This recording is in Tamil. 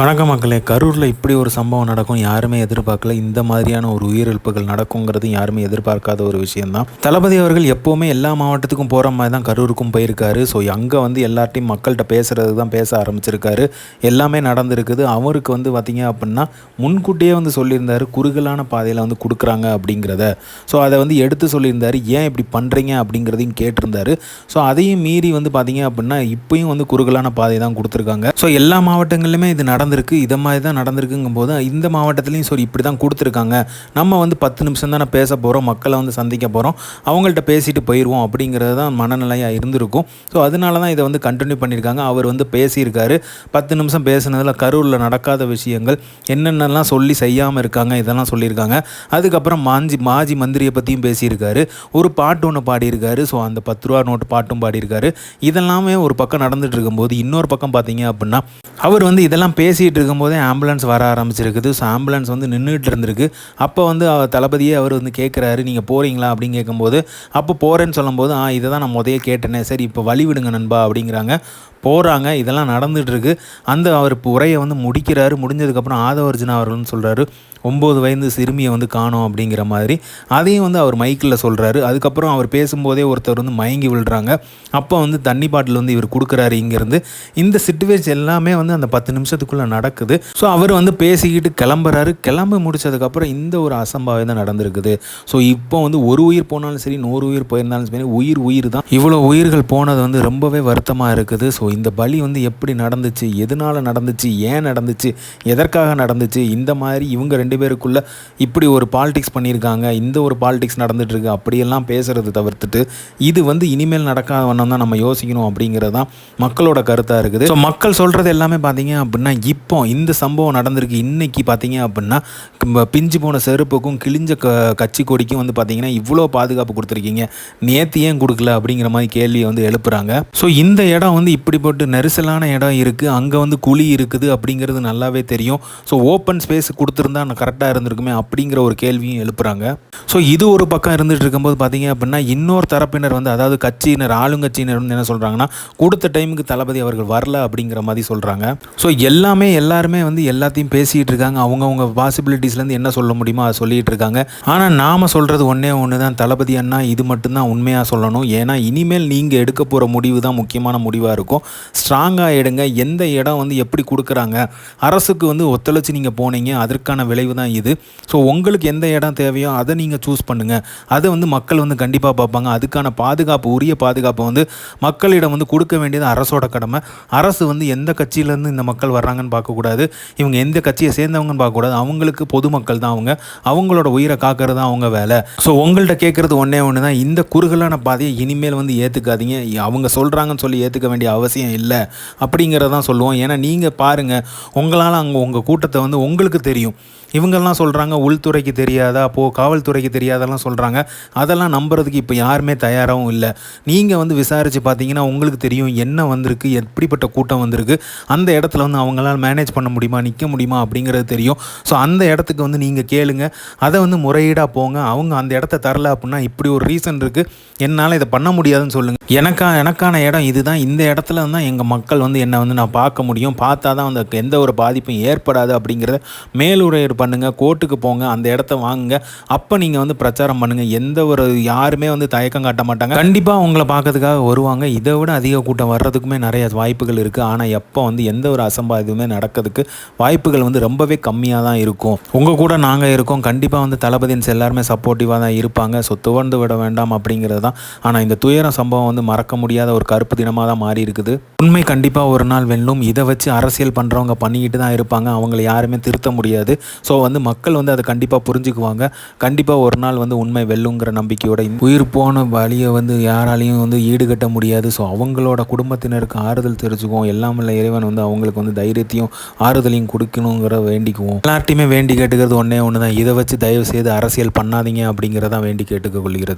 வணக்க மக்களே. கரூரில் இப்படி ஒரு சம்பவம் நடக்கும் யாருமே எதிர்பார்க்கல. இந்த மாதிரியான ஒரு உயிரிழப்புகள் நடக்குங்கிறது யாருமே எதிர்பார்க்காத ஒரு விஷயம்தான். தளபதி அவர்கள் எப்போவுமே எல்லா மாவட்டத்துக்கும் போகிற மாதிரி தான் கரூருக்கும் போயிருக்காரு. ஸோ அங்கே வந்து எல்லார்ட்டையும் மக்கள்கிட்ட பேசுகிறது தான் பேச ஆரம்பிச்சிருக்காரு. எல்லாமே நடந்திருக்குது. அவருக்கு வந்து பார்த்திங்க அப்படின்னா முன்கூட்டியே வந்து சொல்லியிருந்தார் குறுகலான பாதையில் வந்து கொடுக்குறாங்க அப்படிங்கிறத ஸோ அதை வந்து எடுத்து சொல்லியிருந்தார். ஏன் இப்படி பண்ணுறீங்க அப்படிங்கிறதையும் கேட்டிருந்தார். ஸோ அதையும் மீறி வந்து பார்த்திங்க அப்படின்னா இப்பயும் வந்து குறுகலான பாதை தான் கொடுத்துருக்காங்க. ஸோ எல்லா மாவட்டங்களிலுமே இது நடந்திருக்கு இதை மாதிரி தான் நடந்திருக்குங்கும் போது இந்த மாவட்டத்துலேயும் சரி இப்படி தான் கொடுத்துருக்காங்க. நம்ம வந்து பத்து நிமிஷம் தானே பேச போகிறோம் மக்களை வந்து சந்திக்க போகிறோம் அவங்கள்ட்ட பேசிட்டு போயிடுவோம் அப்படிங்கிறது தான் மனநிலையாக இருந்திருக்கும். ஸோ அதனால தான் இதை வந்து கண்டினியூ பண்ணியிருக்காங்க. அவர் வந்து பேசியிருக்காரு. பத்து நிமிஷம் பேசுனதில் கரூரில் நடக்காத விஷயங்கள் என்னென்னலாம் சொல்லி செய்யாமல் இருக்காங்க இதெல்லாம் சொல்லியிருக்காங்க. அதுக்கப்புறம் மாஞ்சி மாஜி மந்திரியை பற்றியும் பேசியிருக்காரு. ஒரு பாட்டு ஒன்று பாடியிருக்காரு. ஸோ அந்த பத்து ரூபா நோட்டு பாட்டும் பாடியிருக்காரு. இதெல்லாமே ஒரு பக்கம் நடந்துட்டு இருக்கும்போது இன்னொரு பக்கம் பார்த்தீங்க அப்படின்னா அவர் வந்து இதெல்லாம் பேசிகிட்டு இருக்கும்போதே ஆம்புலன்ஸ் வர ஆரம்பிச்சிருக்குது. ஸோ ஆம்புலன்ஸ் வந்து நின்றுட்டு இருந்திருக்கு. அப்போ வந்து அவர் தளபதியே அவர் வந்து கேட்குறாரு நீங்கள் போகிறீங்களா அப்படின்னு கேட்கும்போது அப்போ போகிறேன்னு சொல்லும்போது ஆ இதை தான் நான் முதைய கேட்டேனே. சரி இப்போ வழி விடுங்க நண்பா அப்படிங்கிறாங்க. போகிறாங்க இதெல்லாம் நடந்துகிட்ருக்கு அந்த அவர் உரையை வந்து முடிக்கிறாரு. முடிஞ்சதுக்கப்புறம் ஆதவர்ஜுனா அவர்கள்னு சொல்கிறாரு ஒம்பது வயது சிறுமியை வந்து காணோம் அப்படிங்கிற மாதிரி. அதையும் வந்து அவர் மைக்கில் சொல்கிறாரு அதுக்கப்புறம் அவர் பேசும்போதே ஒருத்தர் வந்து மயங்கி விழுறாங்க. அப்போ வந்து தண்ணி பாட்டில் வந்து இவர் கொடுக்குறாரு இங்கேருந்து. இந்த சுச்சுவேஷன் எல்லாமே வந்து அந்த பத்து நிமிஷத்துக்குள்ளே நடக்குது. ஸோ அவர் வந்து பேசிக்கிட்டு கிளம்புறாரு. கிளம்பி முடிச்சதுக்கப்புறம் இந்த ஒரு அசம்பாவிதம் நடந்திருக்குது. ஸோ இப்போ வந்து ஒரு உயிர் போனாலும் சரி நூறு உயிர் போயிருந்தாலும் சரி உயிர் உயிர் தான். இவ்வளோ உயிர்கள் போனது வந்து ரொம்பவே வருத்தமாக இருக்குது. ஸோ இந்த பலி வந்து எப்படி நடந்துச்சு எதனால் நடந்துச்சு ஏன் நடந்துச்சு எதற்காக நடந்துச்சு இந்த மாதிரி இவங்க ரெண்டு பேருக்குள்ளே இப்படி ஒரு பாலிடிக்ஸ் பண்ணியிருக்காங்க இந்த ஒரு பாலிடிக்ஸ் நடந்துகிட்ருக்கு அப்படியெல்லாம் பேசுகிறது தவிர்த்துட்டு இது வந்து இனிமேல் நடக்காத வண்ணம் தான் நம்ம யோசிக்கணும் அப்படிங்கிறது தான் மக்களோட கருத்தாக இருக்குது. ஸோ மக்கள் சொல்கிறது எல்லாமே பார்த்தீங்க அப்படின்னா இப்போ இந்த சம்பவம் நடந்திருக்கு. இன்றைக்கி பார்த்தீங்க அப்படின்னா பிஞ்சு போன செருப்புக்கும் கிழிஞ்ச க கட்சி கொடிக்கும் வந்து பார்த்தீங்கன்னா இவ்வளோ பாதுகாப்பு கொடுத்துருக்கீங்க. நேற்று ஏன் கொடுக்கல அப்படிங்கிற மாதிரி கேள்வியை வந்து எழுப்புறாங்க. ஸோ இந்த இடம் வந்து இப்படி போட்டு நெரிசலான இடம் இருக்குது அங்கே வந்து குழி இருக்குது அப்படிங்கிறது நல்லாவே தெரியும். ஸோ ஓப்பன் ஸ்பேஸ் கொடுத்துருந்தா நான் கரெக்டாக இருந்திருக்குமே அப்படிங்கிற ஒரு கேள்வியும் எழுப்புறாங்க. ஸோ இது ஒரு பக்கம் இருந்துகிட்டு இருக்கும்போது பார்த்தீங்க அப்படின்னா இன்னொரு தரப்பினர் வந்து அதாவது கட்சியினர் ஆளுங்கட்சியினர் வந்து என்ன சொல்கிறாங்கன்னா கொடுத்த டைமுக்கு தளபதி அவர்கள் வரல அப்படிங்கிற மாதிரி சொல்கிறாங்க ஸோ எல்லாமே எல்லாருமே வந்து எல்லாத்தையும் பேசிகிட்டு இருக்காங்க. அவங்கவுங்க பாசிபிலிட்டிஸ்லேருந்து என்ன சொல்ல முடியுமோ அதை சொல்லிகிட்டு இருக்காங்க. ஆனால் நாம் சொல்கிறது ஒன்றே ஒன்று தான் தளபதி அண்ணா இது மட்டும்தான் உண்மையாக சொல்லணும். ஏன்னா இனிமேல் நீங்கள் எடுக்க போகிற முடிவு தான் முக்கியமான முடிவாக இருக்கும். ஸ்ட்ராங்காக எடுங்க. எந்த இடம் வந்து எப்படி கொடுக்குறாங்க? அரசுக்கு வந்து ஒத்துழைச்சி நீங்கள் போனீங்க. அதற்கான விளைவு தான் இது. ஸோ உங்களுக்கு எந்த இடம் தேவையோ அதை நீங்கள் சூஸ் பண்ணுங்கள் அதை வந்து மக்கள் வந்து கண்டிப்பாக பார்ப்பாங்க. அதுக்கான பாதுகாப்பு உரிய பாதுகாப்பை வந்து மக்களிடம் வந்து கொடுக்க வேண்டியது அரசோட கடமை. அரசு வந்து எந்த கட்சியிலேருந்து இந்த மக்கள் வர்றாங்கன்னு பார்க்கக்கூடாது. இவங்க எந்த கட்சியை சேர்ந்தவங்கன்னு பார்க்கக்கூடாது. அவங்களுக்கு பொதுமக்கள் தான் அவங்க. அவங்களோட உயிரை காக்கிறது தான் அவங்க வேலை. ஸோ உங்கள்கிட்ட கேட்குறது ஒன்றே ஒன்று தான் இந்த குறுகலான பாதையை இனிமேல் வந்து ஏற்றுக்காதீங்க அவங்க சொல்கிறாங்கன்னு சொல்லி ஏற்றுக்க வேண்டிய அவசியம் இல்லை அப்படிங்கிறதான் சொல்லுவோம். ஏன்னா நீங்கள் பாருங்கள் உங்களால் அங்கே உங்கள் கூட்டத்தை வந்து உங்களுக்கு தெரியும். இவங்கெல்லாம் சொல்கிறாங்க உள்துறைக்கு தெரியாதா? அப்போது காவல்துறைக்கு தெரியாதெல்லாம் சொல்கிறாங்க அதெல்லாம் நம்புறதுக்கு இப்போ யாருமே தயாராகவும் இல்லை. நீங்கள் வந்து விசாரித்து பார்த்தீங்கன்னா உங்களுக்கு தெரியும் என்ன வந்திருக்கு எப்படிப்பட்ட கூட்டம் வந்திருக்கு. அந்த இடத்துல வந்து அவங்களால மேனேஜ் பண்ண முடியுமா நிற்க முடியுமா அப்படிங்கிறது தெரியும். ஸோ அந்த இடத்துக்கு வந்து நீங்கள் கேளுங்க. அதை வந்து முறையீடாக போங்க. அவங்க அந்த இடத்த தரல அப்படின்னா இப்படி ஒரு ரீசன் இருக்குது என்னால் இதை பண்ண முடியாதுன்னு சொல்லுங்கள் எனக்கா எனக்கான இடம் இதுதான். இந்த இடத்துல தான் எங்கள் மக்கள் வந்து என்னை வந்து நான் பார்க்க முடியும். பார்த்தா தான் வந்து எந்த ஒரு பாதிப்பும் ஏற்படாது அப்படிங்கிறத மேலுரையீடு பண்ணுங்கள் கோர்ட்டுக்கு போங்க அந்த இடத்த வாங்குங்க. அப்போ நீங்கள் வந்து பிரச்சாரம் பண்ணுங்கள் எந்த ஒரு யாருமே வந்து தயக்கம் காட்ட மாட்டாங்க. கண்டிப்பாக உங்களை பார்க்கறதுக்காக வருவாங்க. இதை விட அதிக கூட்டம் வர்றதுக்குமே நிறைய வாய்ப்புகள் இருக்குது ஆனால் எப்போ வந்து எந்த ஒரு அசம்பாவிதமே நடக்கிறதுக்கு வாய்ப்புகள் வந்து ரொம்பவே கம்மியாக தான் இருக்கும். உங்கள் கூட நாங்கள் இருக்கோம். கண்டிப்பாக வந்து தளபதின்ஸ் எல்லாருமே சப்போர்ட்டிவாக தான் இருப்பாங்க. ஸோ துவந்து விட வேண்டாம் அப்படிங்கிறது தான். ஆனால் இந்த துயரம் சம்பவம் வந்து மறக்க முடியாத ஒரு கருப்பு தினமாக தான் மாறி இருக்குது. உண்மை கண்டிப்பாக ஒரு நாள் வெல்லும். இதை வச்சு அரசியல் பண்ணுறவங்க பண்ணிக்கிட்டு தான் இருப்பாங்க. அவங்களை யாருமே திருத்த முடியாது. ஸோ ஸோ வந்து மக்கள் வந்து அதை கண்டிப்பாக புரிஞ்சுக்குவாங்க. கண்டிப்பாக ஒரு நாள் வந்து உண்மை வெல்லுங்கிற நம்பிக்கையோட உயிர் போன வழியை வந்து யாராலையும் வந்து ஈடுகட்ட முடியாது. ஸோ அவங்களோட குடும்பத்தினருக்கு ஆறுதல் தெரிஞ்சுக்குவோம். எல்லாம் இல்லை இறைவன் வந்து அவங்களுக்கு வந்து தைரியத்தையும் ஆறுதலையும் கொடுக்கணுங்கிற வேண்டிக்குவோம். எல்லார்ட்டையுமே வேண்டி கேட்டுக்கிறது ஒன்றே ஒன்று தான் இதை வச்சு தயவு செய்து அரசியல் பண்ணாதீங்க அப்படிங்கிறதான் வேண்டி கேட்டுக்கொள்கிறது.